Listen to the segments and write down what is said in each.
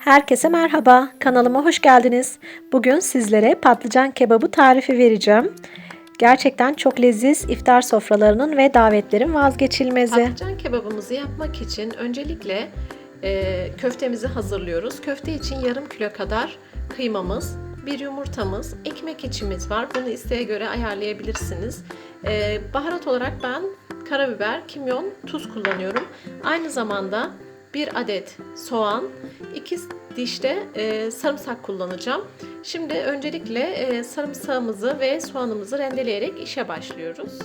Herkese merhaba, kanalıma hoş geldiniz. Bugün sizlere patlıcan kebabı tarifi vereceğim. Gerçekten çok leziz iftar sofralarının ve davetlerin vazgeçilmezi. Patlıcan kebabımızı yapmak için öncelikle e, köftemizi hazırlıyoruz. Köfte için yarım kilo kadar kıymamız, bir yumurtamız, ekmek içimiz var. Bunu isteğe göre ayarlayabilirsiniz. E, baharat olarak ben karabiber, kimyon, tuz kullanıyorum. Aynı zamanda bir adet soğan, iki dişte e, sarımsak kullanacağım. Şimdi öncelikle e, sarımsağımızı ve soğanımızı rendeleyerek işe başlıyoruz.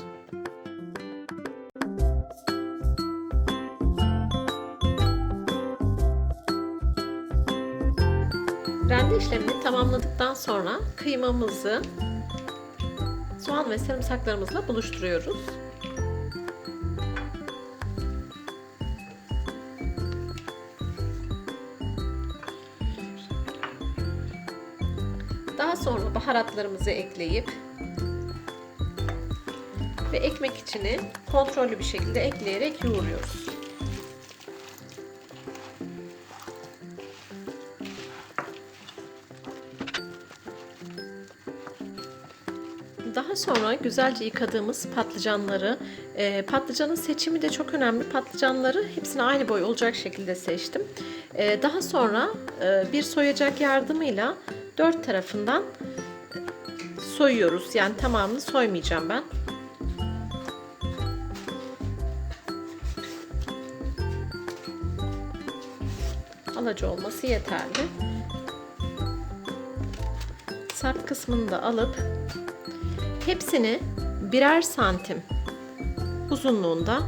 Rende işlemini tamamladıktan sonra kıymamızı soğan ve sarımsaklarımızla buluşturuyoruz. Daha sonra baharatlarımızı ekleyip ve ekmek içini kontrollü bir şekilde ekleyerek yoğuruyoruz. Daha sonra güzelce yıkadığımız patlıcanları, e, patlıcanın seçimi de çok önemli. Patlıcanları hepsini aynı boy olacak şekilde seçtim. E, daha sonra e, bir soyacak yardımıyla dört tarafından soyuyoruz. Yani tamamını soymayacağım ben. Alacı olması yeterli. Sap kısmını da alıp hepsini birer santim uzunluğunda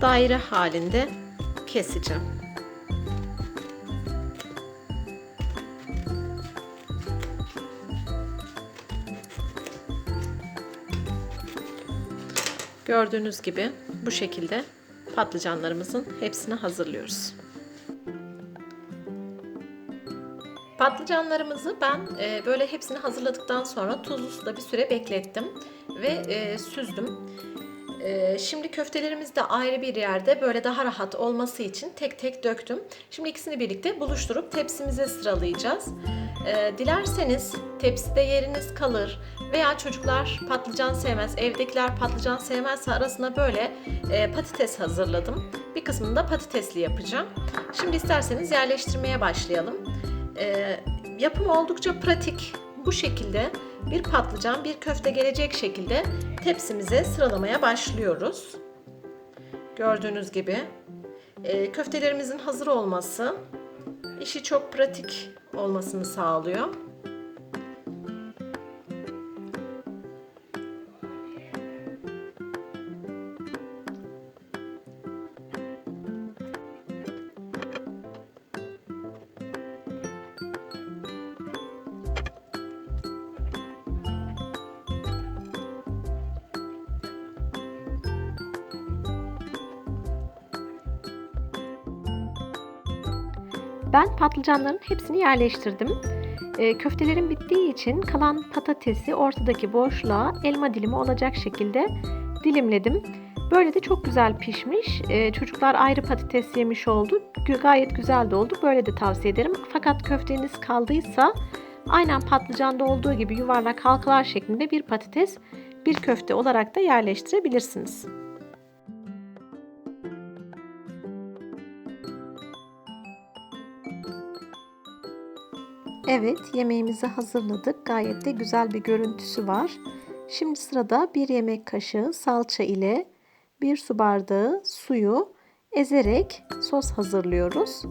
daire halinde keseceğim. Gördüğünüz gibi bu şekilde patlıcanlarımızın hepsini hazırlıyoruz. Patlıcanlarımızı ben e, böyle hepsini hazırladıktan sonra tuzlu suda bir süre beklettim ve e, süzdüm. E, şimdi köftelerimiz de ayrı bir yerde böyle daha rahat olması için tek tek döktüm. Şimdi ikisini birlikte buluşturup tepsimize sıralayacağız. E, dilerseniz tepside yeriniz kalır veya çocuklar patlıcan sevmez, evdekiler patlıcan sevmezse arasına böyle e, patates hazırladım. Bir kısmını da patatesli yapacağım. Şimdi isterseniz yerleştirmeye başlayalım. E, yapımı oldukça pratik. Bu şekilde bir patlıcan, bir köfte gelecek şekilde tepsimize sıralamaya başlıyoruz. Gördüğünüz gibi e, köftelerimizin hazır olması işi çok pratik olmasını sağlıyor. Ben patlıcanların hepsini yerleştirdim. E, köftelerim bittiği için kalan patatesi ortadaki boşluğa elma dilimi olacak şekilde dilimledim. Böyle de çok güzel pişmiş. E, çocuklar ayrı patates yemiş oldu. Gayet güzel de oldu. Böyle de tavsiye ederim. Fakat köfteniz kaldıysa aynen patlıcanda olduğu gibi yuvarlak halkalar şeklinde bir patates bir köfte olarak da yerleştirebilirsiniz. Evet, yemeğimizi hazırladık. Gayet de güzel bir görüntüsü var. Şimdi sırada bir yemek kaşığı salça ile bir su bardağı suyu ezerek sos hazırlıyoruz.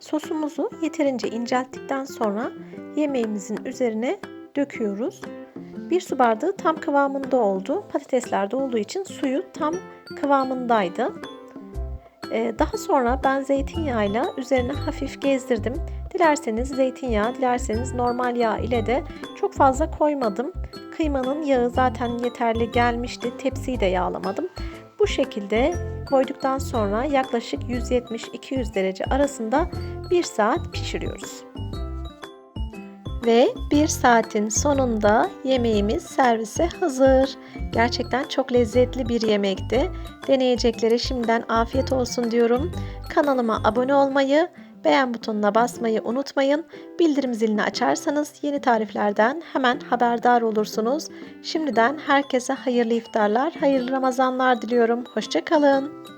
Sosumuzu yeterince incelttikten sonra yemeğimizin üzerine döküyoruz. Bir su bardağı tam kıvamında oldu. Patateslerde olduğu için suyu tam kıvamındaydı. Ee, daha sonra ben zeytinyağıyla üzerine hafif gezdirdim. Dilerseniz zeytinyağı, dilerseniz normal yağ ile de çok fazla koymadım. Kıymanın yağı zaten yeterli gelmişti. Tepsiyi de yağlamadım. Bu şekilde koyduktan sonra yaklaşık 170-200 derece arasında 1 saat pişiriyoruz. Ve 1 saatin sonunda yemeğimiz servise hazır. Gerçekten çok lezzetli bir yemekti. Deneyeceklere şimdiden afiyet olsun diyorum. Kanalıma abone olmayı, beğen butonuna basmayı unutmayın. Bildirim zilini açarsanız yeni tariflerden hemen haberdar olursunuz. Şimdiden herkese hayırlı iftarlar, hayırlı Ramazanlar diliyorum. Hoşçakalın.